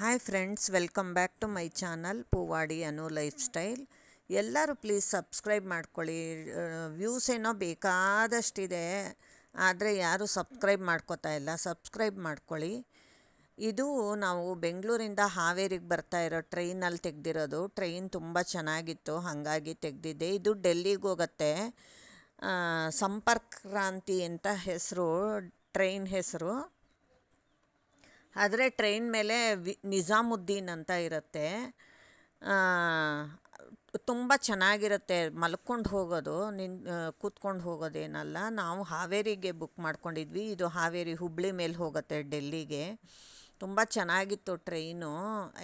Hi friends welcome back to my channel Poovadi Anu lifestyle ಎಲ್ಲರೂ please subscribe ಮಾಡ್ಕೊಳ್ಳಿ. Views ಏನೋ ಬೇಕಾದಷ್ಟಿದೆ, ಆದರೆ ಯಾರೂ ಸಬ್ಸ್ಕ್ರೈಬ್ ಮಾಡ್ಕೋತಾ ಇಲ್ಲ. ಸಬ್ಸ್ಕ್ರೈಬ್ ಮಾಡ್ಕೊಳ್ಳಿ. ಇದು ನಾವು ಬೆಂಗಳೂರಿಂದ ಹಾವೇರಿಗೆ ಬರ್ತಾ ಇರೋ ಟ್ರೈನಲ್ಲಿ ತೆಗೆದಿರೋದು. ಟ್ರೈನ್ ತುಂಬ ಚೆನ್ನಾಗಿತ್ತು, ಹಾಗಾಗಿ ತೆಗೆದಿದ್ದೆ. ಇದು ಡೆಲ್ಲಿಗೆ ಹೋಗುತ್ತೆ. ಸಂಪರ್ಕ್ ಕ್ರಾಂತಿ ಅಂತ ಹೆಸರು ಟ್ರೈನ್ ಹೆಸರು. ಆದರೆ ಟ್ರೈನ್ ಮೇಲೆ ವಿ, ನಿಜಾಮುದ್ದೀನ್ ಅಂತ ಇರುತ್ತೆ. ತುಂಬ ಚೆನ್ನಾಗಿರುತ್ತೆ. ಮಲ್ಕೊಂಡು ಹೋಗೋದು, ನಿನ್ ಕೂತ್ಕೊಂಡು ಹೋಗೋದೇನಲ್ಲ. ನಾವು ಹಾವೇರಿಗೆ ಬುಕ್ ಮಾಡ್ಕೊಂಡಿದ್ವಿ. ಇದು ಹಾವೇರಿ ಹುಬ್ಳಿ ಮೇಲೆ ಹೋಗುತ್ತೆ ಡೆಲ್ಲಿಗೆ. ತುಂಬ ಚೆನ್ನಾಗಿತ್ತು ಟ್ರೈನು.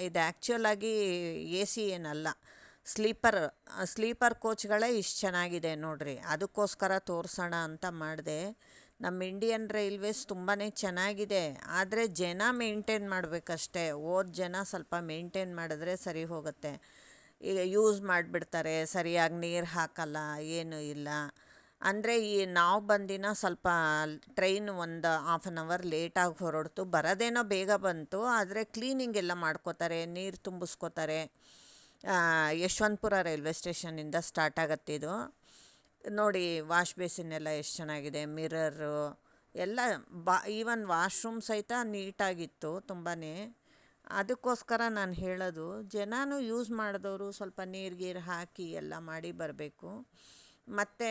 ಇದು ಆ್ಯಕ್ಚುಲಾಗಿ ಎ ಸಿ ಏನಲ್ಲ. ಸ್ಲೀಪರ್ ಸ್ಲೀಪರ್ ಕೋಚ್ಗಳೇ ಇಷ್ಟು ಚೆನ್ನಾಗಿದೆ ನೋಡಿರಿ. ಅದಕ್ಕೋಸ್ಕರ ತೋರಿಸೋಣ ಅಂತ ಮಾಡಿದೆ. ನಮ್ಮ ಇಂಡಿಯನ್ ರೈಲ್ವೇಸ್ ತುಂಬಾ ಚೆನ್ನಾಗಿದೆ. ಆದರೆ ಜನ ಮೇಂಟೈನ್ ಮಾಡಬೇಕಷ್ಟೆ. ಓದ್ ಜನ ಸ್ವಲ್ಪ ಮೇಂಟೈನ್ ಮಾಡಿದ್ರೆ ಸರಿ ಹೋಗುತ್ತೆ. ಈಗ ಯೂಸ್ ಮಾಡಿಬಿಡ್ತಾರೆ. ಸರಿಯಾಗಿ ನೀರು ಹಾಕಲ್ಲ, ಏನೂ ಇಲ್ಲ. ಅಂದರೆ ಈ ನಾವು ಬಂದಿನ ಸ್ವಲ್ಪ ಟ್ರೈನ್ ಒಂದು ಹಾಫ್ ಆನ್ ಅವರ್ ಲೇಟಾಗಿ ಹೊರಡ್ತು. ಬರೋದೇನೋ ಬೇಗ ಬಂತು. ಆದರೆ ಕ್ಲೀನಿಂಗ್ ಎಲ್ಲ ಮಾಡ್ಕೋತಾರೆ, ನೀರು ತುಂಬಿಸ್ಕೋತಾರೆ. ಯಶವಂತಪುರ ರೈಲ್ವೆ ಸ್ಟೇಷನಿಂದ ಸ್ಟಾರ್ಟ್ ಆಗತ್ತಿದು ನೋಡಿ ವಾಶ್ ಬೇಸಿನ್ ಎಲ್ಲ ಎಷ್ಟು ಚೆನ್ನಾಗಿದೆ, ಮಿರರು ಎಲ್ಲ ಬಾ, ಈವನ್ ವಾಶ್ರೂಮ್ ಸಹಿತ ನೀಟಾಗಿತ್ತು ತುಂಬಾ ಅದಕ್ಕೋಸ್ಕರ ನಾನು ಹೇಳೋದು, ಜನನೂ ಯೂಸ್ ಮಾಡಿದವರು ಸ್ವಲ್ಪ ನೀರು ಗೀರು ಹಾಕಿ ಎಲ್ಲ ಮಾಡಿ ಬರಬೇಕು. ಮತ್ತು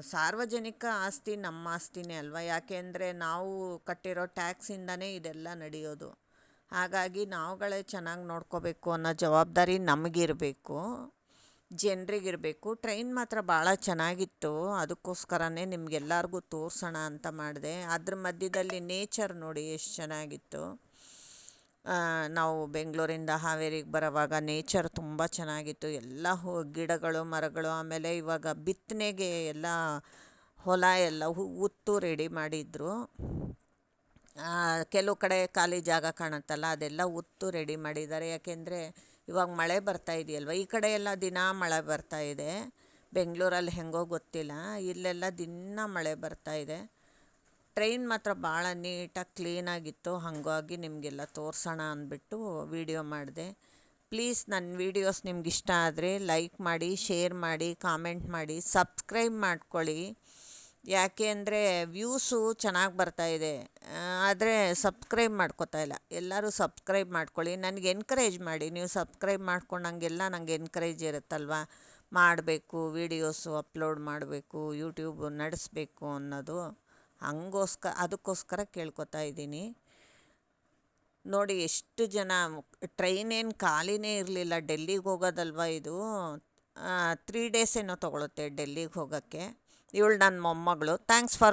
ಸಾರ್ವಜನಿಕ ಆಸ್ತಿ ನಮ್ಮ ಆಸ್ತಿನೇ ಅಲ್ವಾ? ಯಾಕೆಂದರೆ ನಾವು ಕಟ್ಟಿರೋ ಟ್ಯಾಕ್ಸಿಂದನೇ ಇದೆಲ್ಲ ನಡೆಯೋದು. ಹಾಗಾಗಿ ನಾವುಗಳೇ ಚೆನ್ನಾಗಿ ನೋಡ್ಕೋಬೇಕು ಅನ್ನೋ ಜವಾಬ್ದಾರಿ ನಮಗಿರಬೇಕು. ಜನರಿಗಿರಬೇಕು. ಟ್ರೈನ್ ಮಾತ್ರ ಭಾಳ ಚೆನ್ನಾಗಿತ್ತು. ಅದಕ್ಕೋಸ್ಕರನೇ ನಿಮಗೆಲ್ಲರಿಗೂ ತೋರಿಸೋಣ ಅಂತ ಮಾಡಿದೆ. ಅದ್ರ ಮಧ್ಯದಲ್ಲಿ ನೇಚರ್ ನೋಡಿ ಎಷ್ಟು ಚೆನ್ನಾಗಿತ್ತು. ನಾವು ಬೆಂಗಳೂರಿಂದ ಹಾವೇರಿಗೆ ಬರೋವಾಗ ನೇಚರ್ ತುಂಬ ಚೆನ್ನಾಗಿತ್ತು. ಎಲ್ಲ ಗಿಡಗಳು, ಮರಗಳು, ಆಮೇಲೆ ಇವಾಗ ಬಿತ್ತನೆಗೆ ಎಲ್ಲ ಹೊಲ ಎಲ್ಲ ಉತ್ತು ರೆಡಿ ಮಾಡಿದ್ರು. ಕೆಲವು ಕಡೆ ಖಾಲಿ ಜಾಗ ಕಾಣುತ್ತಲ್ಲ, ಅದೆಲ್ಲ ಉತ್ತು ರೆಡಿ ಮಾಡಿದ್ದಾರೆ. ಯಾಕೆಂದರೆ ಇವಾಗ ಮಳೆ ಬರ್ತಾ ಇದೆಯಲ್ವ? ಈ ಕಡೆ ಎಲ್ಲ ದಿನ ಮಳೆ ಬರ್ತಾ ಇದೆ. ಬೆಂಗಳೂರಲ್ಲಿ ಹೆಂಗೋ ಗೊತ್ತಿಲ್ಲ. ಇಲ್ಲೆಲ್ಲ ದಿನ ಮಳೆ ಬರ್ತಾ ಇದೆ. ಟ್ರೈನ್ ಮಾತ್ರ ಭಾಳ ನೀಟಾಗಿ ಕ್ಲೀನಾಗಿತ್ತು ಹಾಗಾಗಿ ನಿಮಗೆಲ್ಲ ತೋರಿಸೋಣ ಅಂದ್ಬಿಟ್ಟು ವೀಡಿಯೋ ಮಾಡಿದೆ. ಪ್ಲೀಸ್ ನನ್ನ ವೀಡಿಯೋಸ್ ನಿಮ್ಗೆ ಇಷ್ಟ ಆದರೆ ಲೈಕ್ ಮಾಡಿ, ಶೇರ್ ಮಾಡಿ, ಕಾಮೆಂಟ್ ಮಾಡಿ, ಸಬ್ಸ್ಕ್ರೈಬ್ ಮಾಡ್ಕೊಳ್ಳಿ. ಯಾಕೆ ಅಂದರೆ ವ್ಯೂಸು ಚೆನ್ನಾಗಿ ಬರ್ತಾಯಿದೆ ಆದರೆ ಸಬ್ಸ್ಕ್ರೈಬ್ ಮಾಡ್ಕೋತಾ ಇಲ್ಲ. ಎಲ್ಲರೂ ಸಬ್ಸ್ಕ್ರೈಬ್ ಮಾಡ್ಕೊಳ್ಳಿ. ನನಗೆ ಎನ್ಕರೇಜ್ ಮಾಡಿ. ನೀವು ಸಬ್ಸ್ಕ್ರೈಬ್ ಮಾಡ್ಕೊಂಡಂಗೆಲ್ಲ ನನಗೆ ಎನ್ಕರೇಜ್ ಇರುತ್ತಲ್ವ? ಮಾಡಬೇಕು ವೀಡಿಯೋಸು ಅಪ್ಲೋಡ್ ಮಾಡಬೇಕು ಯೂಟ್ಯೂಬ್ ನಡೆಸಬೇಕು ಅನ್ನೋದು ಹಂಗೋಸ್ಕರ ಅದಕ್ಕೋಸ್ಕರ ಕೇಳ್ಕೊತಾ ಇದ್ದೀನಿ. ನೋಡಿ, ಎಷ್ಟು ಜನ ಟ್ರೈನ್ ಏನು ಖಾಲಿನೇ ಇರಲಿಲ್ಲ. ಡೆಲ್ಲಿಗೆ ಹೋಗೋದಲ್ವ ಇದು? ತ್ರೀ ಡೇಸ್ ಏನೋ ತೊಗೊಳುತ್ತೆ ಡೆಲ್ಲಿಗೆ ಹೋಗೋಕ್ಕೆ. ಇವಳು ನನ್ನ ಮೊಮ್ಮಗಳು. Thanks for